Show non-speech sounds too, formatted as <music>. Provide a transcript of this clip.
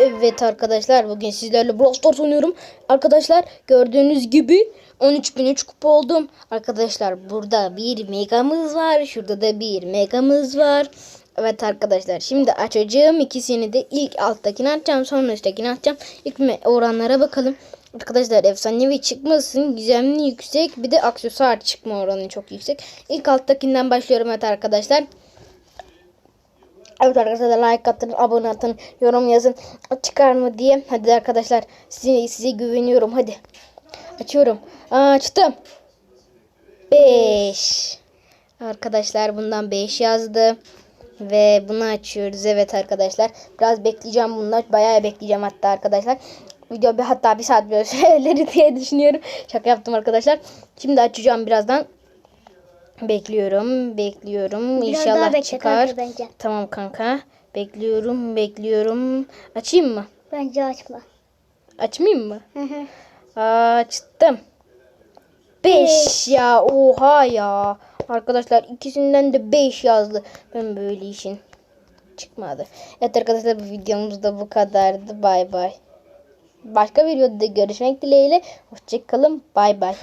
Evet arkadaşlar bugün sizlerle Brawl Stars oynuyorum. Arkadaşlar gördüğünüz gibi 13.003 kupa oldum. Arkadaşlar burada bir megamız var. Şurada da bir megamız var. Evet arkadaşlar şimdi açacağım ikisini de ilk alttakini açacağım sonra üsttekini açacağım. İlk oranlara bakalım. Arkadaşlar efsanevi çıkmasın gizemli yüksek bir de aksesuar çıkma oranı çok yüksek. İlk alttakinden başlıyorum evet arkadaşlar. Evet arkadaşlar like atın, abone atın, yorum yazın. Çıkar mı diye. Hadi arkadaşlar size, size güveniyorum. Hadi. Açıyorum. Açtım. 5. Arkadaşlar bundan 5 yazdı. Ve bunu açıyoruz. Evet arkadaşlar. Biraz bekleyeceğim bunlar. Bayağı bekleyeceğim hatta arkadaşlar. Video bir hatta bir saat böyle <laughs> diye düşünüyorum. Şaka yaptım arkadaşlar. Şimdi açacağım birazdan. Bekliyorum, bekliyorum. Biraz İnşallah bekle çıkar. kanka bence. Tamam kanka. Bekliyorum, bekliyorum. Açayım mı? Bence açma. Açmayayım mı? Hı hı. Açtım. 5 ya. Oha ya. Arkadaşlar ikisinden de 5 yazdı. Ben böyle işin çıkmadı. Evet arkadaşlar bu videomuz da bu kadardı. Bay bay. Başka videoda görüşmek dileğiyle. Hoşçakalın. Bay bay.